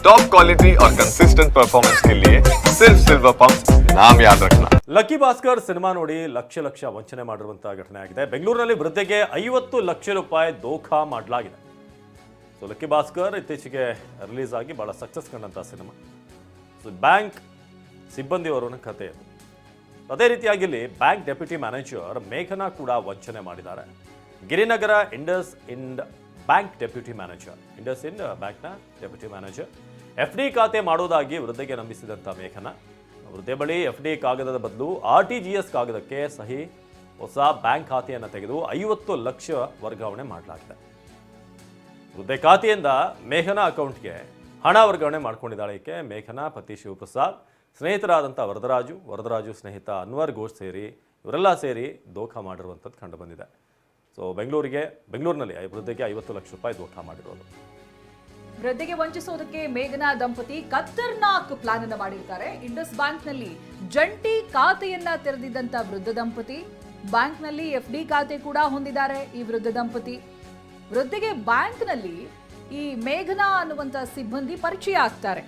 Top quality और consistent performance के लिए सिर्फ सिल्वर पंप नाम याद रखना ಲಕ್ಕಿ ಭಾಸ್ಕರ್ ಸಿನಿಮಾ ನೋಡಿ ಲಕ್ಷ ಲಕ್ಷ ವಂಚನೆ ಮಾಡಿರುವಂತಹ ಘಟನೆ ಆಗಿದೆ ಬೆಂಗಳೂರಿನಲ್ಲಿ ವೃದ್ಧೆಗೆ ಐವತ್ತು ಲಕ್ಷ ರೂಪಾಯಿ ದೋಖಾ ಮಾಡಲಾಗಿದೆ ಸೊ ಲಕ್ಕಿ ಭಾಸ್ಕರ್ ಇತ್ತೀಚೆಗೆ ರಿಲೀಸ್ ಆಗಿ ಬಹಳ ಸಕ್ಸಸ್ ಕಂಡಂಥ ಸಿನಿಮಾ ಸೊ ಬ್ಯಾಂಕ್ ಸಿಬ್ಬಂದಿಯವರ ಕಥೆ ಇದು ಅದೇ ರೀತಿಯಾಗಿ ಇಲ್ಲಿ ಬ್ಯಾಂಕ್ ಡೆಪ್ಯೂಟಿ ಮ್ಯಾನೇಜರ್ ಮೇಘನಾ ಕೂಡ ವಂಚನೆ ಮಾಡಿದ್ದಾರೆ Girinagar IndusInd bank deputy manager IndusInd ಬ್ಯಾಂಕ್ನ ಡೆಪ್ಯೂಟಿ ಮ್ಯಾನೇಜರ್ ಎಫ್ ಡಿ ಖಾತೆ ಮಾಡೋದಾಗಿ ವೃದ್ಧೆಗೆ ನಂಬಿಸಿದಂಥ ಮೇಘನಾ. ವೃದ್ಧೆ ಬಳಿ ಎಫ್ ಡಿ ಕಾಗದದ ಬದಲು ಆರ್ ಟಿ ಜಿ ಎಸ್ ಕಾಗದಕ್ಕೆ ಸಹಿ ಹೊಸ ಬ್ಯಾಂಕ್ ಖಾತೆಯನ್ನು ತೆಗೆದು ಐವತ್ತು ಲಕ್ಷ ವರ್ಗಾವಣೆ ಮಾಡಲಾಗಿದೆ. ವೃದ್ಧೆ ಖಾತೆಯಿಂದ ಮೇಘನಾ ಅಕೌಂಟ್ಗೆ ಹಣ ವರ್ಗಾವಣೆ ಮಾಡ್ಕೊಂಡಿದ್ದಾಳೆ ಈಕೆ. ಮೇಘನಾ ಪತಿ ಶಿವಪ್ರಸಾದ್ ಸ್ನೇಹಿತರಾದಂಥ ವರದರಾಜು ವರದರಾಜು ಸ್ನೇಹಿತ ಅನ್ವರ್ ಘೋಷ್ ಸೇರಿ ಇವರೆಲ್ಲ ಸೇರಿ ದೋಖ ಮಾಡಿರುವಂಥದ್ದು ಕಂಡುಬಂದಿದೆ ಸೊ ಬೆಂಗಳೂರಿಗೆ, ಬೆಂಗಳೂರಿನಲ್ಲಿ ವೃದ್ಧೆಗೆ ಐವತ್ತು ಲಕ್ಷ ರೂಪಾಯಿ ದೋಖ ಮಾಡಿರೋದು. ವೃದ್ಧೆಗೆ ವಂಚಿಸೋದಕ್ಕೆ ಮೇಘನಾ ದಂಪತಿ ಖತರ್ನಾಕ್ ಪ್ಲಾನ್ ಅನ್ನು ಮಾಡಿರ್ತಾರೆ. ಇಂಡಸ್ ಬ್ಯಾಂಕ್ನಲ್ಲಿ ಜಂಟಿ ಖಾತೆಯನ್ನ ತೆರೆದಿದ್ದಂತ ವೃದ್ಧ ದಂಪತಿ. ಬ್ಯಾಂಕ್ನಲ್ಲಿ ಎಫ್ ಡಿ ಖಾತೆ ಕೂಡ ಹೊಂದಿದ್ದಾರೆ ಈ ವೃದ್ಧ ದಂಪತಿ. ವೃದ್ಧೆಗೆ ಬ್ಯಾಂಕ್ನಲ್ಲಿ ಈ ಮೇಘನಾ ಅನ್ನುವಂತ ಸಿಬ್ಬಂದಿ ಪರಿಚಯ ಆಗ್ತಾರೆ.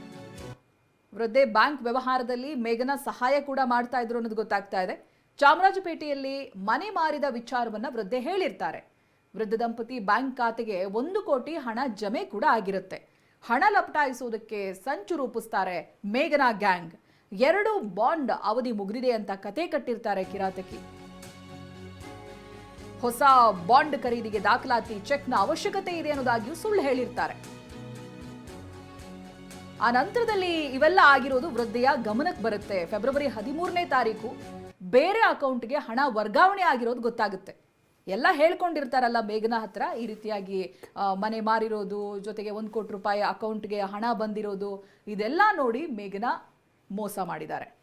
ವೃದ್ಧೆ ಬ್ಯಾಂಕ್ ವ್ಯವಹಾರದಲ್ಲಿ ಮೇಘನಾ ಸಹಾಯ ಕೂಡ ಮಾಡ್ತಾ ಇದ್ರು ಅನ್ನೋದು ಗೊತ್ತಾಗ್ತಾ ಇದೆ. ಚಾಮರಾಜಪೇಟೆಯಲ್ಲಿ ಮನೆ ಮಾರಿದ ವಿಚಾರವನ್ನ ವೃದ್ಧೆ ಹೇಳಿರ್ತಾರೆ. ವೃದ್ಧ ದಂಪತಿ ಬ್ಯಾಂಕ್ ಖಾತೆಗೆ ಒಂದು ಕೋಟಿ ಹಣ ಜಮೆ ಕೂಡ ಆಗಿರುತ್ತೆ. ಹಣ ಲಪಟಾಯಿಸುವುದಕ್ಕೆ ಸಂಚು ರೂಪಿಸ್ತಾರೆ ಮೇಘನಾ ಗ್ಯಾಂಗ್. ಎರಡು ಬಾಂಡ್ ಅವಧಿ ಮುಗಿದಿದೆ ಅಂತ ಕತೆ ಕಟ್ಟಿರ್ತಾರೆ ಕಿರಾತಕಿ. ಹೊಸ ಬಾಂಡ್ ಖರೀದಿಗೆ ದಾಖಲಾತಿ ಚೆಕ್ನ ಅವಶ್ಯಕತೆ ಇದೆ ಅನ್ನೋದಾಗಿಯೂ ಸುಳ್ಳು ಹೇಳಿರ್ತಾರೆ. ಆ ನಂತರದಲ್ಲಿ ಇವೆಲ್ಲ ಆಗಿರೋದು ವೃದ್ಧೆಯ ಗಮನಕ್ಕೆ ಬರುತ್ತೆ. ಫೆಬ್ರವರಿ ಹದಿಮೂರನೇ ತಾರೀಕು ಬೇರೆ ಅಕೌಂಟ್ಗೆ ಹಣ ವರ್ಗಾವಣೆ ಆಗಿರೋದು ಗೊತ್ತಾಗುತ್ತೆ. ಎಲ್ಲ ಹೇಳ್ಕೊಂಡಿರ್ತಾರಲ್ಲ ಮೇಘನಾ ಹತ್ರ ಈ ರೀತಿಯಾಗಿ ಮನೆ ಮಾರಿರೋದು, ಜೊತೆಗೆ ಒಂದು ಕೋಟಿ ರೂಪಾಯಿ ಅಕೌಂಟ್ಗೆ ಹಣ ಬಂದಿರೋದು, ಇದೆಲ್ಲ ನೋಡಿ ಮೇಘನಾ ಮೋಸ ಮಾಡಿದ್ದಾರೆ.